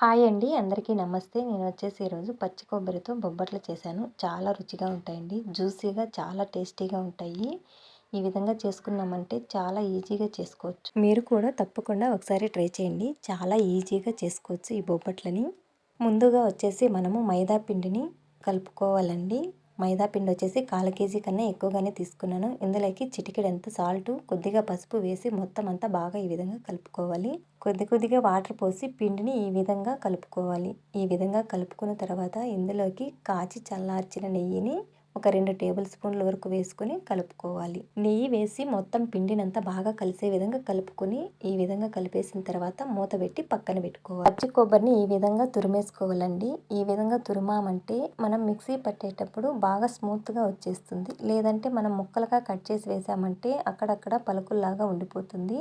Hi అండి. అందరికీ నమస్తే. నేను వచ్చేసి ఈరోజు పచ్చి కొబ్బరితో బొబ్బట్లు చేశాను. చాలా రుచిగా ఉంటాయండి. జ్యూసీగా చాలా టేస్టీగా ఉంటాయి. ఈ విధంగా చేసుకున్నామంటే చాలా ఈజీగా చేసుకోవచ్చు. మీరు కూడా తప్పకుండా ఒకసారి ట్రై చేయండి. చాలా ఈజీగా చేసుకోవచ్చు ఈ బొబ్బట్లని. ముందుగా వచ్చేసి మనము మైదా పిండిని కలుపుకోవాలండి. మైదా పిండి వచ్చేసి కాల కేజీ కన్నా ఎక్కువగానే తీసుకున్నాను. ఇందులోకి చిటికెడంత సాల్ట్ కొద్దిగా పసుపు వేసి మొత్తం అంతా బాగా ఈ విధంగా కలుపుకోవాలి. కొద్ది కొద్దిగా వాటర్ పోసి పిండిని ఈ విధంగా కలుపుకోవాలి. ఈ విధంగా కలుపుకున్న తర్వాత ఇందులోకి కాచి చల్లార్చిన నెయ్యిని ఒక రెండు టేబుల్ స్పూన్ల వరకు వేసుకొని కలుపుకోవాలి. నెయ్యి వేసి మొత్తం పిండినంతా బాగా కలిసే విధంగా కలుపుకొని ఈ విధంగా కలిపేసిన తర్వాత మూత పెట్టి పక్కన పెట్టుకోవాలి. పచ్చి కొబ్బరిని ఈ విధంగా తురిమేసుకోవాలండి. ఈ విధంగా తురిమామంటే మనం మిక్సీ పట్టేటప్పుడు బాగా స్మూత్గా వచ్చేస్తుంది. లేదంటే మనం ముక్కలుగా కట్ చేసి వేసామంటే అక్కడక్కడ పలుకుల్లాగా ఉండిపోతుంది.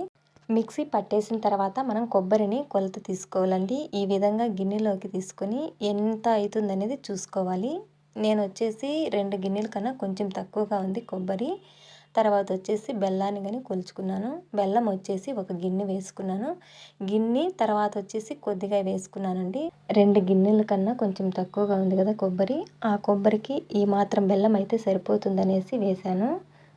మిక్సీ పట్టేసిన తర్వాత మనం కొబ్బరిని కొలత తీసుకోవాలండి. ఈ విధంగా గిన్నెలోకి తీసుకొని ఎంత అవుతుంది అనేది చూసుకోవాలి. నేను వచ్చేసి రెండు గిన్నెల కన్నా కొంచెం తక్కువగా ఉంది కొబ్బరి. తర్వాత వచ్చేసి బెల్లాన్ని కానీ కొలుచుకున్నాను. బెల్లం వచ్చేసి ఒక గిన్నె వేసుకున్నాను. గిన్నె తర్వాత వచ్చేసి కొద్దిగా వేసుకున్నానండి. రెండు గిన్నెల కన్నా కొంచెం తక్కువగా ఉంది కదా కొబ్బరి. ఆ కొబ్బరికి ఈ మాత్రం బెల్లం అయితే సరిపోతుందనేసి వేశాను.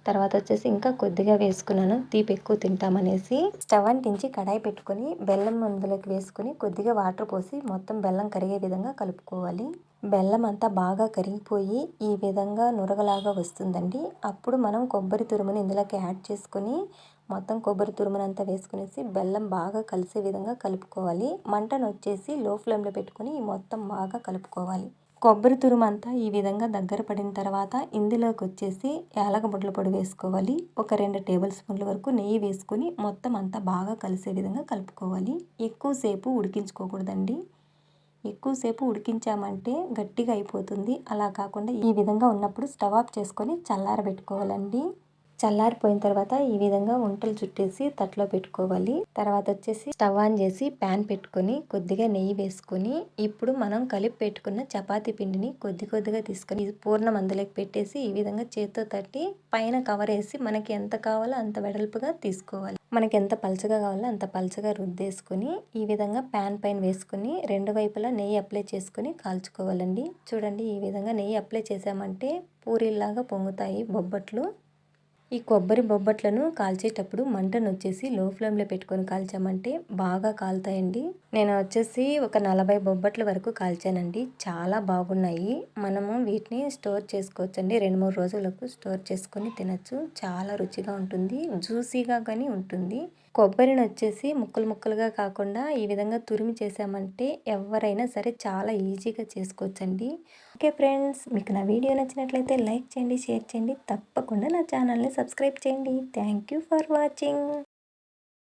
తర్వాత వచ్చేసి ఇంకా కొద్దిగా వేసుకున్నాను. తీపి ఎక్కువ తింటామనేసి. స్టవ్ అంటించి కడాయి పెట్టుకొని బెల్లం అందులోకి వేసుకొని కొద్దిగా వాటర్ పోసి మొత్తం బెల్లం కరిగే విధంగా కలుపుకోవాలి. బెల్లం అంతా బాగా కరిగిపోయి ఈ విధంగా నురగలాగా వస్తుందండి. అప్పుడు మనం కొబ్బరి తురుముని ఇందులోకి యాడ్ చేసుకొని మొత్తం కొబ్బరి తురుమునంతా వేసుకునేసి బెల్లం బాగా కలిసే విధంగా కలుపుకోవాలి. మంటను వచ్చేసి లో ఫ్లేమ్లో పెట్టుకొని మొత్తం బాగా కలుపుకోవాలి. కొబ్బరి తురుమంతా ఈ విధంగా దగ్గర పడిన తర్వాత ఇందులోకి వచ్చేసి యాలకబుడ్ల పొడి వేసుకోవాలి. ఒక రెండు టేబుల్ స్పూన్ల వరకు నెయ్యి వేసుకొని మొత్తం అంతా బాగా కలిసే విధంగా కలుపుకోవాలి. ఎక్కువసేపు ఉడికించుకోకూడదండి. ఎక్కువసేపు ఉడికించామంటే గట్టిగా అయిపోతుంది. అలా కాకుండా ఈ విధంగా ఉన్నప్పుడు స్టవ్ ఆఫ్ చేసుకొని చల్లారబెట్టుకోవాలండి. చల్లారిపోయిన తర్వాత ఈ విధంగా వంటలు చుట్టేసి తట్లో పెట్టుకోవాలి. తర్వాత వచ్చేసి స్టవ్ ఆన్ చేసి ప్యాన్ పెట్టుకొని కొద్దిగా నెయ్యి వేసుకొని ఇప్పుడు మనం కలిపి పెట్టుకున్న చపాతీ పిండిని కొద్ది కొద్దిగా తీసుకొని పూర్ణం అందులోకి పెట్టేసి ఈ విధంగా చేత్తో తట్టి పైన కవర్ వేసి మనకి ఎంత కావాలో అంత వెడల్పుగా తీసుకోవాలి. మనకి ఎంత పలచగా కావాలో అంత పలచగా రుద్దేసుకొని ఈ విధంగా ప్యాన్ పైన వేసుకొని రెండు వైపులా నెయ్యి అప్లై చేసుకొని కాల్చుకోవాలండి. చూడండి ఈ విధంగా నెయ్యి అప్లై చేసామంటే పూరీలాగా పొంగుతాయి బొబ్బట్లు. ఈ కొబ్బరి బొబ్బట్లను కాల్చేటప్పుడు మంటను వచ్చేసి లో ఫ్లేమ్లో పెట్టుకొని కాల్చామంటే బాగా కాలుతాయండి. నేను వచ్చేసి ఒక నలభై బొబ్బట్ల వరకు కాల్చానండి. చాలా బాగున్నాయి. మనము వీటిని స్టోర్ చేసుకోవచ్చండి. రెండు మూడు రోజులకు స్టోర్ చేసుకొని తినచ్చు. చాలా రుచిగా ఉంటుంది. జ్యూసీగా కానీ ఉంటుంది. కొబ్బరిని వచ్చేసి ముక్కలు ముక్కలుగా కాకుండా ఈ విధంగా తురిమి చేసామంటే ఎవరైనా సరే చాలా ఈజీగా చేసుకోవచ్చండి. ఓకే ఫ్రెండ్స్ మీకు నా వీడియో నచ్చినట్లయితే లైక్ చేయండి షేర్ చేయండి తప్పకుండా నా ఛానల్ని సబ్స్క్రైబ్ చేయండి. Thank you for watching.